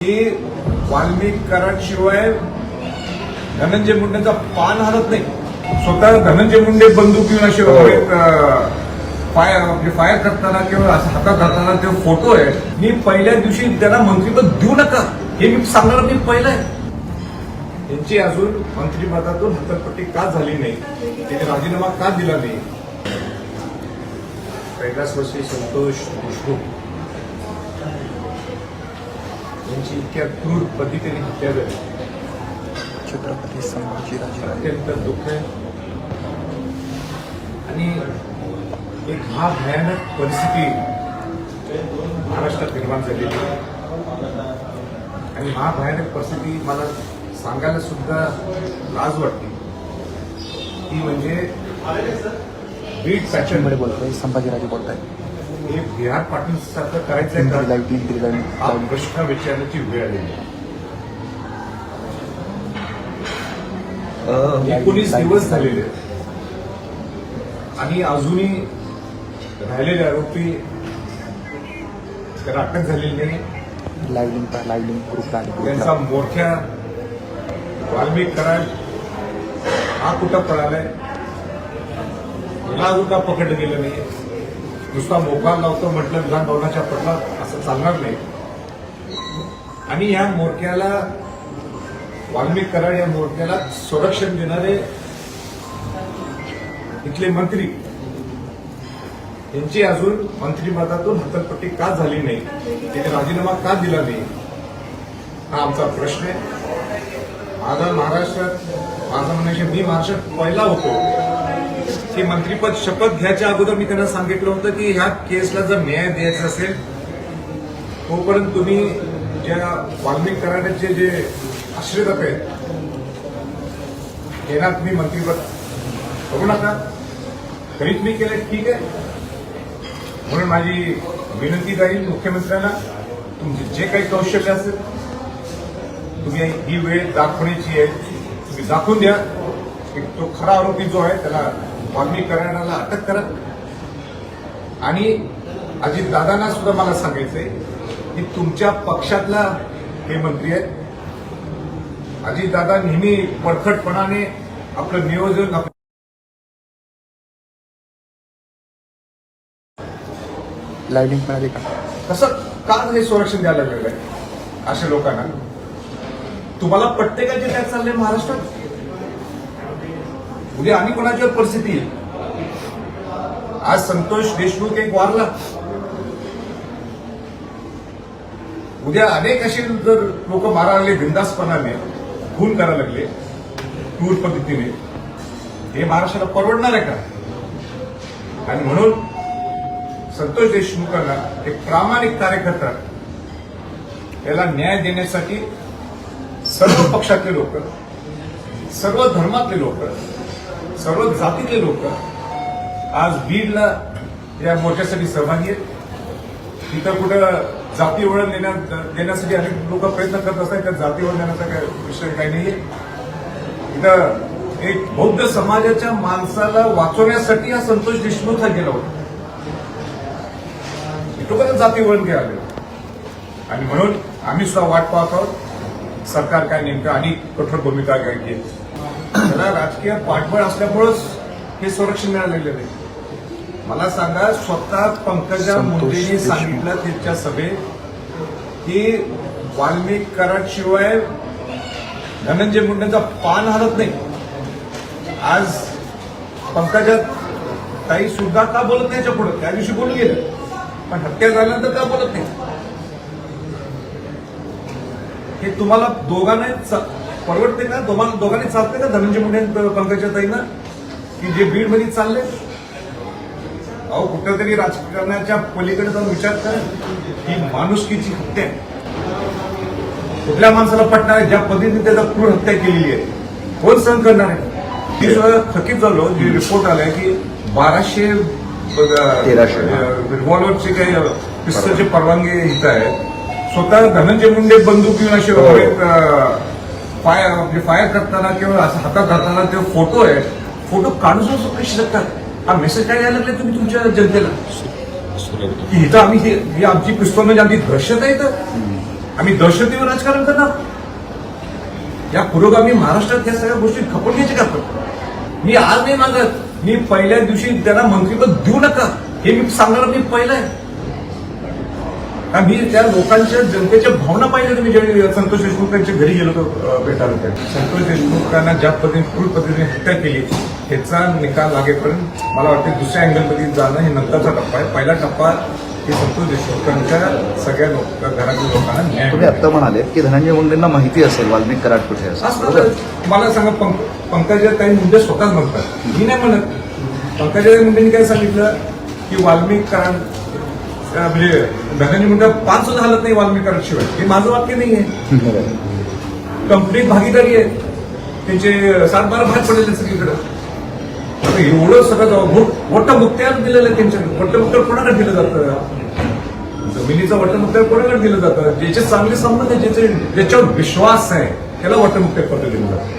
की वाल्मिक कराडशिवाय धनंजय मुंडेचा पान हलत नाही. स्वतः धनंजय मुंडे बंदूक घेऊन असे हो. फायर म्हणजे फायर करताना किंवा असं हातात घालताना ते फोटो आहे मी पहिल्या दिवशी त्यांना मंत्रीपद देऊ नका. हे मी सांगणार मी पहिलं आहे. त्यांची अजून मंत्रिपदातून हतरपट्टी का झाली नाही? त्याने राजीनामा का दिला नाही? कैलासवासी संतोष देशमुख. यांची इतक्या क्रूर पद्धतीने हत्या झाली. छत्रपती संभाजीराजे अत्यंत दुःख आहे. आणि एक महाभयानक परिस्थिती महाराष्ट्रात निर्माण झालेली आहे. आणि महाभयानक परिस्थिती मला सांगायला सुद्धा लाज वाटते. ती म्हणजे मध्ये बोलतोय संभाजीराजे बोलताय हे बिहार पाटील सारखं करायचं हा प्रश्न विचारण्याची वेळ आलेली आहे. एकोणीस दिवस झालेले. आणि अजूनही राहिलेले आरोपी त्याला अटक झालेली नाही. त्यांचा मोठ्या वाल्मिक कराड हा कुठं पळालाय? याला कुठं पकडलं गेलं नाही? नुसता मोका लावतो म्हटलं विधानभवनाच्या पटलात पडला असं चालणार नाही. आणि या मोर्चाला वाल्मिक कराड या मोर्चाला संरक्षण देणारे इथले मंत्री यांची अजून मंत्रिपदातून हतलपट्टी का झाली नाही? त्याने राजीनामा का दिला नाही? हा आमचा प्रश्न आहे. माझा महाराष्ट्रात माझं म्हणायचे मी महाराष्ट्रात पहिला होतो. की मंत्रीपद शपथ घ्यायच्या अगोदर मी त्यांना सांगितलं होतं की ह्या केसला जर न्याय द्यायचा असेल तोपर्यंत तुम्ही ज्या वाल्मिक कराडाचे जे आश्रित आहेत त्यांना तुम्ही मंत्रीपद करू नका. तरीच मी केलं ठीक आहे. म्हणून माझी विनंती राहील मुख्यमंत्र्यांना तुमचे जे काही कौशल्य असेल तुम्ही ही वेळ दाखवण्याची आहे. तुम्ही दाखवून द्या. की तो खरा आरोपी जो आहे त्याला वाल्मिक कराडाला अटक करा आणि अजित दादांना सुद्धा मला सांगायचंय की तुमच्या पक्षातला हे मंत्री आहेत. अजित दादा नेहमी पडखटपणाने आपलं नियोजन लाईव्ह लिंक मिळाली का? कसं का हे संरक्षण द्यायला लागलेलं आहे अशा लोकांना. तुम्हाला पटते का जे काय चाललंय महाराष्ट्रात? म्हणजे उद्या आणि कोणाच्यावर परिस्थिती येईल आज संतोष देशमुख एक वारला. उद्या अनेक असे जर लोक मारा लागले बिंदासपणाने खून करायला लागले क्रूर पद्धतीने हे महाराष्ट्राला परवडणार आहे का? आणि म्हणून संतोष देशमुखांना एक प्रामाणिक कार्यकर्ता याला न्याय देण्यासाठी सर्व पक्षातले लोक सर्व धर्मातले लोक सर्व जातीतले लोक आज बीडला या मोर्चासाठी सहभागी आहेत. तिथं कुठं जाती ओळख देण्यात देण्यासाठी अनेक लोक प्रयत्न करत असतात त्या जाती ओळख देण्याचा काय विषय काही नाहीये. इथं एक बौद्ध समाजाच्या माणसाला वाचवण्यासाठी हा संतोष देशमुख हा गेला होता. लोकांना जाती वळण घ्यावे आणि म्हणून आम्ही सुद्धा वाट पाहत आहोत. सरकार काय नेमकं आणि कठोर भूमिका काय घेत त्याला राजकीय पाठबळ असल्यामुळंच हे संरक्षण मिळालेलं नाही मला सांगा स्वतः पंकजा मुंडेंनी. सांगितलं त्यांच्या सभेत की वाल्मिक कराडशिवाय धनंजय मुंडेचा पान हलत नाही. आज पंकजा ताई सुद्धा का बोलत नाही याच्यापुढे? त्या दिवशी बोलून गेलं पण हत्या झाल्यानंतर का बोलत नाही? हे तुम्हाला दोघांना परवडते का तुम्हाला दोघांनी चालते का धनंजय मुंडे पंकजा ताईंना? की जे बीडमध्ये चालले? अहो कुठंतरी राजकारणाच्या पलीकडे जाऊन विचार करा. ही माणुसकीची हत्या आहे. कुठल्या माणसाला पटणार आहे? ज्या पद्धतीने त्याचा क्रूर हत्या केलेली आहे. कोण सहन करणार आहे? मी सुद्धा थकीत झालो. जी रिपोर्ट आलाय की बाराशे. रिव्हॉल्वरचे काही पिस्तलचे परवानगी इथं आहेत. स्वतः धनंजय मुंडे बंदूक घेऊन असे हो. फायर म्हणजे फायर करताना किंवा असं हातात घालताना ते फोटो आहे फोटो काढून सुद्धा कशी शकतात हा मेसेज काय द्यायला लागले तुम्ही तुमच्या जनतेला? की इथं आम्ही हे ही आमची पिस्तूल म्हणजे आमची दहशत आहे इथं. आम्ही दहशतीवर राजकारण करणार. या पुरोगामी महाराष्ट्रात या सगळ्या गोष्टी खपवून घ्यायच्या का आपण? मी आज नाही मागत. मी पहिल्या दिवशी त्यांना मंत्रीपद देऊ नका. हे मी सांगणार मी पहिलं आहे. कारण मी त्या लोकांच्या जनतेच्या भावना पाहिल्या मी ज्यावेळी संतोष देशमुख यांच्या घरी गेलो होतो अं, भेटायला त्या संतोष देशमुखांना ज्या पद्धतीने क्रूर पद्धतीने हत्या केली ह्याचा निकाल लागेपर्यंत मला वाटतं दुसऱ्या अँगलमध्ये जाणं हे नंतरचा टप्पा आहे. पहिला टप्पा हे संतोष देशमुखांच्या सगळ्या लोक घरातील लोकांना न्याय तुम्ही मिळावा. आता म्हणाले की धनंजय मुंडेंना माहिती असेल वाल्मिक कराड कुठे असं. असं? मला सांगा पंक पंकजा ताई मुंडे स्वतःच म्हणतात. मी नाही म्हणत. पंकजा मुंडेंनी काय सांगितलं? की वाल्मिक कराड म्हणजे धनंजय मुंडे पाच सुद्धा हालत नाही वाल्मिक कराड शिवाय हे माझं वाक्य नाही आहे कंपनीत भागीदारी आहे. त्यांचे सात बारा भाग पडलेले सगळीकडे. आता एवढं सगळं मोठं मुक्त्यार दिलेलं आहे त्यांच्या मोठं मुक्त्यार कोणाकडे दिलं जातं? जमिनीचं वटमुक्त्यार कोणाकडे दिलं जातं? ज्याचे चांगले संबंध आहे ज्याचे ज्याच्यावर विश्वास आहे त्याला वटमुक्त्यार पत्र दिलं जातं.